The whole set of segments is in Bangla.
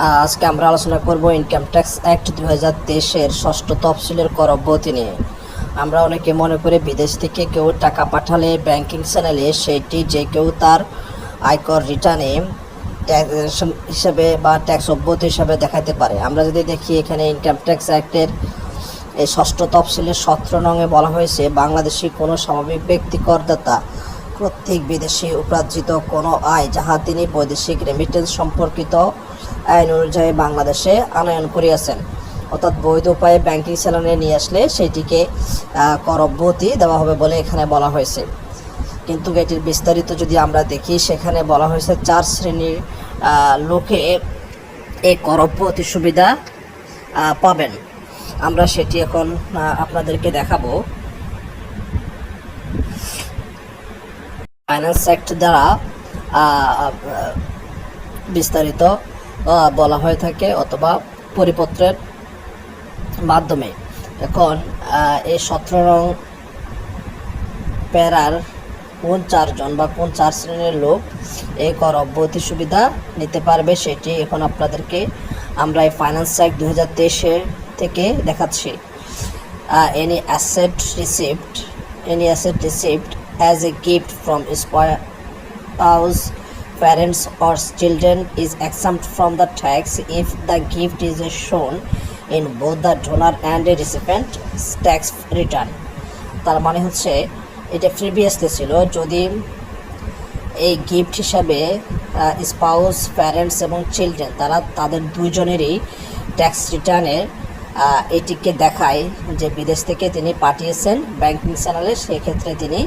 আজকে আমরা আলোচনা করব ইনকাম ট্যাক্স অ্যাক্ট দু হাজার তেইশের ষষ্ঠ তফসিলের কর অব্যাহতি নিয়ে। আমরা অনেকে মনে করে বিদেশ থেকে কেউ টাকা পাঠালে ব্যাংকিং চ্যানেলে সেটি যে কেউ তার আয়কর রিটার্নে ট্যাক্স হিসাবে বা ট্যাক্স অব্যাহতি হিসাবে দেখাতে পারে। আমরা যদি দেখি এখানে ইনকাম ট্যাক্স অ্যাক্টের এই ষষ্ঠ তফসিলের সতেরো নঙে বলা হয়েছে, বাংলাদেশি কোনো স্বাভাবিক ব্যক্তি করদাতা প্রত্যেক বিদেশি উপার্জিত কোনো আয় যাহা তিনি বৈদেশিক রেমিটেন্স সম্পর্কিত আইন অনুযায়ী বাংলাদেশে আনয়ন করিয়াছেন। অর্থাৎ বৈধ উপায়ে ব্যাংকিং চ্যানেলে নিয়ে আসলে সেটিকে আহ, কর অব্যাহতি দেওয়া হবে বলে এখানে বলা হয়েছে। কিন্তু এটির বিস্তারিত যদি আমরা দেখি সেখানে বলা হয়েছে চার শ্রেণির লোকে এই কর অব্যাহতি সুবিধা পাবেন। আমরা সেটি এখন আপনাদেরকে দেখাবো। ফাইন্যান্স অ্যাক্ট দ্বারা বিস্তারিত বলা হয়ে থাকে অথবা পরিপত্রের মাধ্যমে। এখন এই সতেরো নং প্যারার কোন চারজন বা কোন চার শ্রেণির লোক এই কর অব্যাহতি সুবিধা নিতে পারবে সেটি এখন আপনাদেরকে আমরা এই ফাইন্যান্স অ্যাক্ট দু হাজার থেকে দেখাচ্ছি। Any asset received any asset received as a gift from spouse parents or children is exempt from the tax if the gift is shown in both the donor and the recipient tax return. তার মানে হচ্ছে, এটা প্রিভিয়াসলি ছিল, যদি এই গিফট হিসাবে স্পাউস প্যারেন্টস এবং চিলড্রেন তারা তাদের দুইজনেরই ট্যাক্স রিটার্নে এটিকে দেখায় যে বিদেশ থেকে তিনি পাঠিয়েছেন ব্যাংকিং চ্যানেলে সেক্ষেত্রে তিনি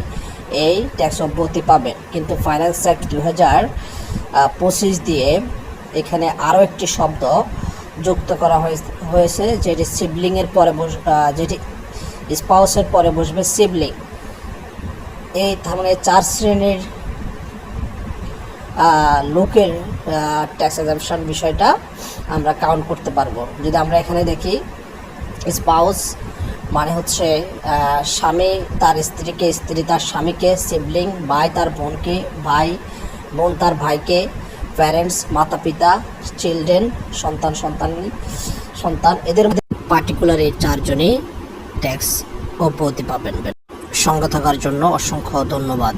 এই ট্যাক্স অব্যাহতি পাবেন। কিন্তু ফাইন্যান্স অ্যাক্ট দু হাজার পঁচিশ দিয়ে এখানে আরও একটি শব্দ যুক্ত করা হয়েছে- যেটি সিবলিংয়ের পরে বস যেটি স্পাউসের পরে বসবে সিবলিং এই তার মানে চার শ্রেণির লোকের ট্যাক্স এক্সামশন বিষয়টা আমরা কাউন্ট করতে পারব। যদি আমরা এখানে দেখি স্পাউস মানে হচ্ছে স্বামী, তার স্ত্রীকে, স্ত্রী তার স্বামীকে সিবলিং ভাই তার বোনকে, ভাই, বোন তার ভাইকে প্যারেন্টস মাতা পিতা চিলড্রেন সন্তান সন্তান সন্তান, এদের মধ্যে পার্টিকুলার এই চারজনই ট্যাক্স অব্যাহতি পাবেন সঙ্গে থাকার জন্য অসংখ্য ধন্যবাদ।